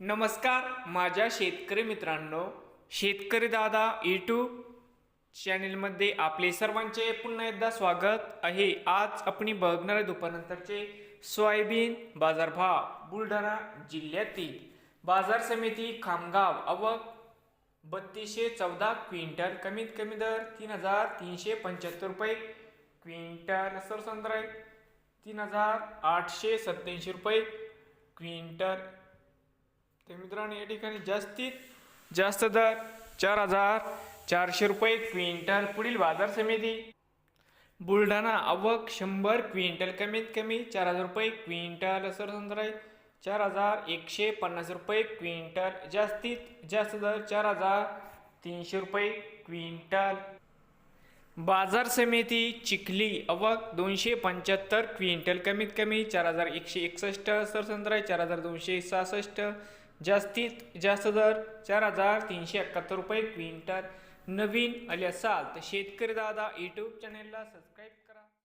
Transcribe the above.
नमस्कार माझ्या शेतकरी मित्रांनो शेतकरी दादा यूट्यूब चॅनेलमध्ये आपले सर्वांचे पुन्हा एकदा स्वागत आहे. आज आपण बघणार आहे दुपारनंतरचे सोयाबीन बाजारभाव बुलढाणा जिल्ह्यातील बाजार समिती खामगाव अवक बत्तीसशे चौदा क्विंटल कमीत कमी दर तीन हजार तीनशे पंच्याहत्तर रुपये क्विंटल सरसंद्र तीन हजार आठशे सत्याऐंशी रुपये क्विंटल. तर मित्रांनो या ठिकाणी जास्तीत जास्त दर चार हजार चारशे रुपये क्विंटल पुढील बाजार समिती. बुलढाणा आवक शंभर क्विंटल कमीत कमी चार हजार रुपये क्विंटल. सरसंद्र चार हजार एकशे पन्नास रुपये क्विंटल. जास्तीत जास्त दर चार हजार तीनशे रुपये क्विंटल. बाजार समिती चिखली अवक दोनशे पंच्याहत्तर क्विंटल कमीत कमी चार हजार एकशे एकसष्ट. सरसंद्र चार हजार दोनशे सहासष्ट. जास्तीत जास्त दर चार हजार तीनशे एकाहत्तर रुपये क्विंटल. नवीन आले असाल तर शेतकरी दादा यूट्यूब चॅनेलला सबस्क्राईब